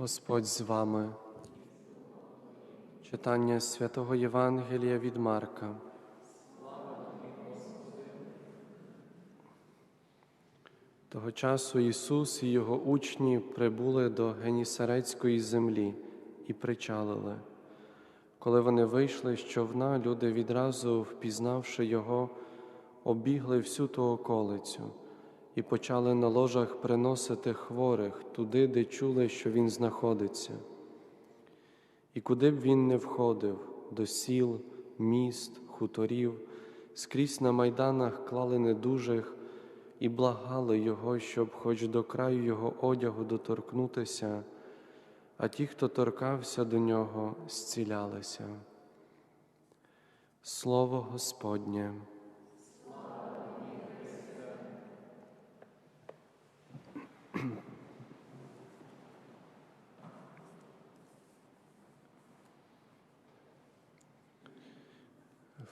Господь з вами. Читання святого Євангелія від Марка. Того часу Ісус і Його учні прибули до Генісарецької землі і причалили. Коли вони вийшли з човна, люди відразу, впізнавши Його, обігли всю ту околицю і почали на ложах приносити хворих туди, де чули, що Він знаходиться. І куди б він не входив, до сіл, міст, хуторів, скрізь на майданах клали недужих і благали Його, щоб хоч до краю Його одягу доторкнутися, а ті, хто торкався до нього, зцілялися. Слово Господнє.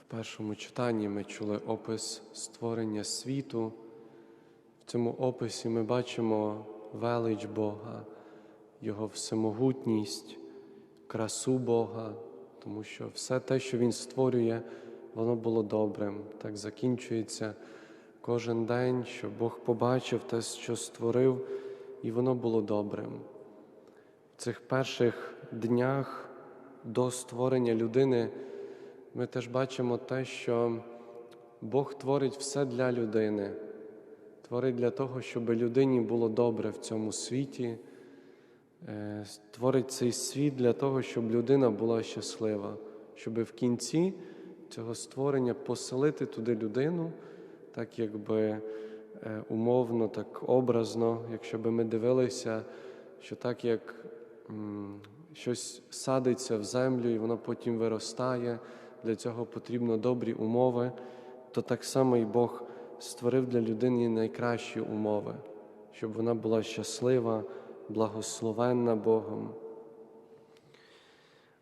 Першому читанні ми чули опис створення світу. В цьому описі ми бачимо велич Бога, Його всемогутність, красу Бога, тому що все те, що Він створює, воно було добрим. Так закінчується кожен день, що Бог побачив те, що створив, і воно було добрим. В цих перших днях до створення людини ми теж бачимо те, що Бог творить все для людини, творить для того, щоб людині було добре в цьому світі, е, творить цей світ для того, щоб людина була щаслива, щоб в кінці цього створення поселити туди людину, так якби е, умовно, так образно, якщо би ми дивилися, що так як щось садиться в землю і воно потім виростає для цього потрібно добрі умови, то так само і Бог створив для людини найкращі умови, щоб вона була щаслива, благословенна Богом.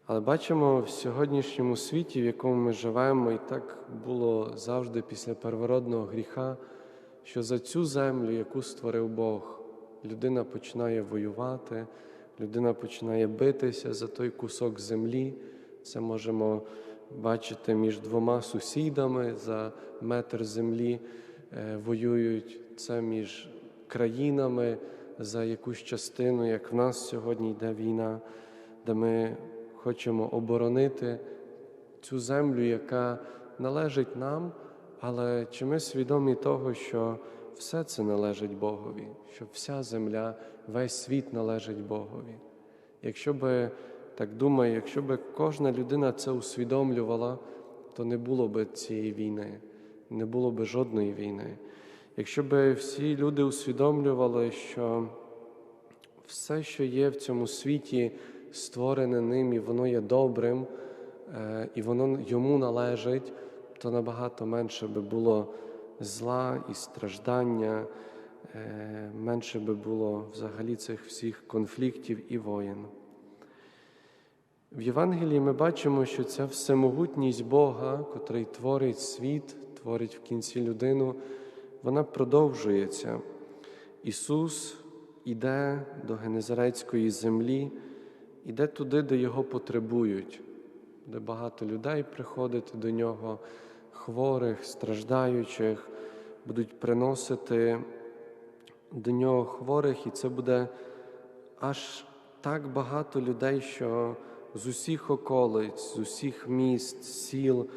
Але бачимо в сьогоднішньому світі, в якому ми живемо, і так було завжди після первородного гріха, що за цю землю, яку створив Бог, людина починає воювати, людина починає битися за той кусок землі. Це можемо бачите, між двома сусідами за метр землі е, воюють. Це між країнами за якусь частину, як в нас сьогодні йде війна, де ми хочемо оборонити цю землю, яка належить нам, але чи ми свідомі того, що все це належить Богові, що вся земля, весь світ належить Богові. Якщо би так думаю, якщо б кожна людина це усвідомлювала, то не було б цієї війни, не було б жодної війни. Якщо б всі люди усвідомлювали, що все, що є в цьому світі, створене ним, і воно є добрим, е, і воно йому належить, то набагато менше би було зла і страждання, е, менше би було взагалі цих всіх конфліктів і воєн. В Євангелії ми бачимо, що ця всемогутність Бога, котрий творить світ, творить в кінці людину, вона продовжується. Ісус іде до Генезарецької землі, іде туди, де Його потребують, де багато людей приходить до нього, хворих, страждаючих, будуть приносити до нього хворих, і це буде аж так багато людей, що з усіх околиць, з усіх міст, сіл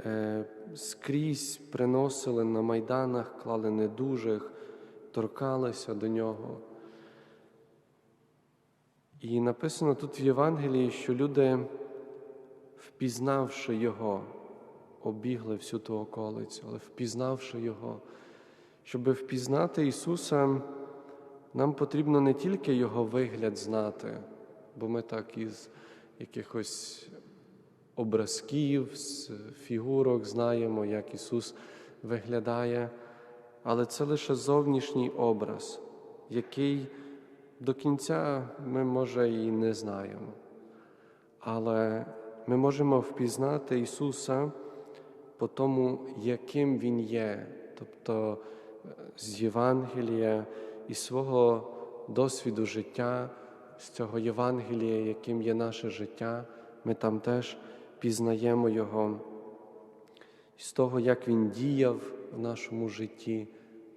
е, скрізь приносили на майданах, клали недужих, торкалися до нього. І написано тут в Євангелії, що люди, впізнавши Його, обігли всю ту околицю, але впізнавши Його, щоб впізнати Ісуса, нам потрібно не тільки Його вигляд знати, бо ми так із якихось образків, фігурок знаємо, як Ісус виглядає, але це лише зовнішній образ, який до кінця ми, може, і не знаємо. Але ми можемо впізнати Ісуса по тому, яким Він є, тобто з Євангелія і свого досвіду життя з цього Євангелія, яким є наше життя, ми там теж пізнаємо Його, з того, як Він діяв в нашому житті,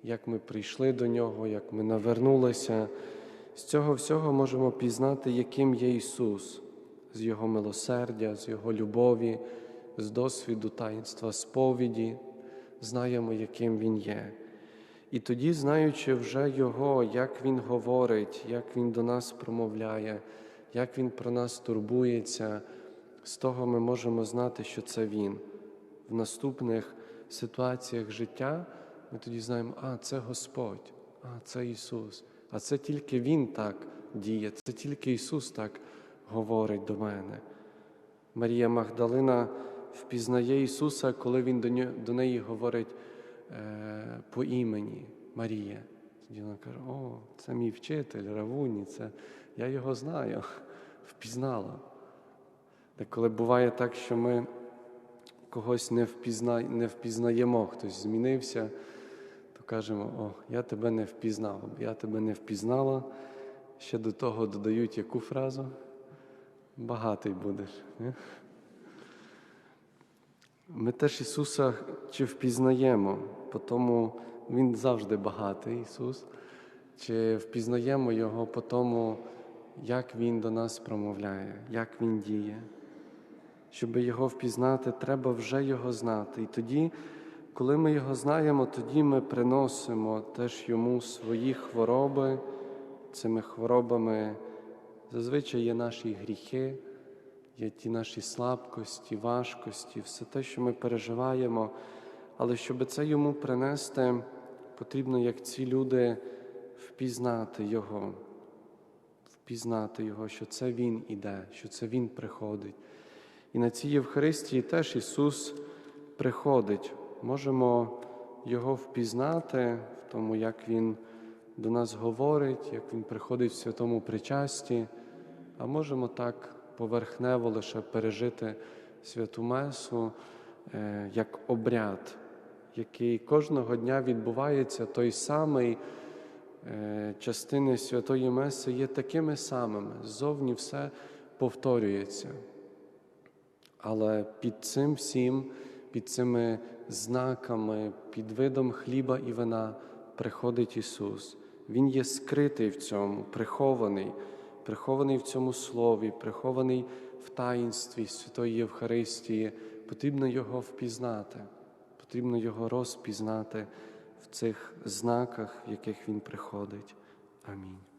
як ми прийшли до Нього, як ми навернулися. З цього всього можемо пізнати, яким є Ісус, з Його милосердя, з Його любові, з досвіду таїнства сповіді, знаємо, яким Він є. І тоді, знаючи вже Його, як Він говорить, як Він до нас промовляє, як Він про нас турбується, з того ми можемо знати, що це Він. В наступних ситуаціях життя ми тоді знаємо, а це Господь, а це Ісус, а це тільки Він так діє, це тільки Ісус так говорить до мене. Марія Магдалина впізнає Ісуса, коли Він до, неї говорить по імені Марія. Тоді вона каже: О, це мій вчитель, Равуні, це я його знаю, впізнала. Деколи буває так, що ми когось не, впізна... не впізнаємо, хтось змінився, то кажемо, о, я тебе не впізнав, я тебе не впізнала. Ще до того додають яку фразу? Багатий будеш. Не? Ми теж Ісуса чи впізнаємо, по тому Він завжди багатий, Ісус, чи впізнаємо Його по тому, як Він до нас промовляє, як Він діє. Щоб Його впізнати, треба вже Його знати. І тоді, коли ми Його знаємо, тоді ми приносимо теж Йому свої хвороби. Цими хворобами зазвичай є наші гріхи, є ті наші слабкості, важкості, все те, що ми переживаємо. Але щоб це йому принести, потрібно, як ці люди, впізнати Його, впізнати Його, що це Він іде, що це Він приходить. І на цій Євхаристії теж Ісус приходить. Можемо Його впізнати в тому, як Він до нас говорить, як Він приходить в святому причасті, а можемо так поверхнево лише пережити святу Месу е, як обряд, який кожного дня відбувається, той самий е, частини святої Меси є такими самими. Ззовні все повторюється. Але під цим всім, під цими знаками, під видом хліба і вина приходить Ісус. Він є скритий в цьому, прихований, прихований в цьому слові, прихований в таїнстві Святої Євхаристії. Потрібно Його впізнати, потрібно Його розпізнати в цих знаках, в яких Він приходить. Амінь.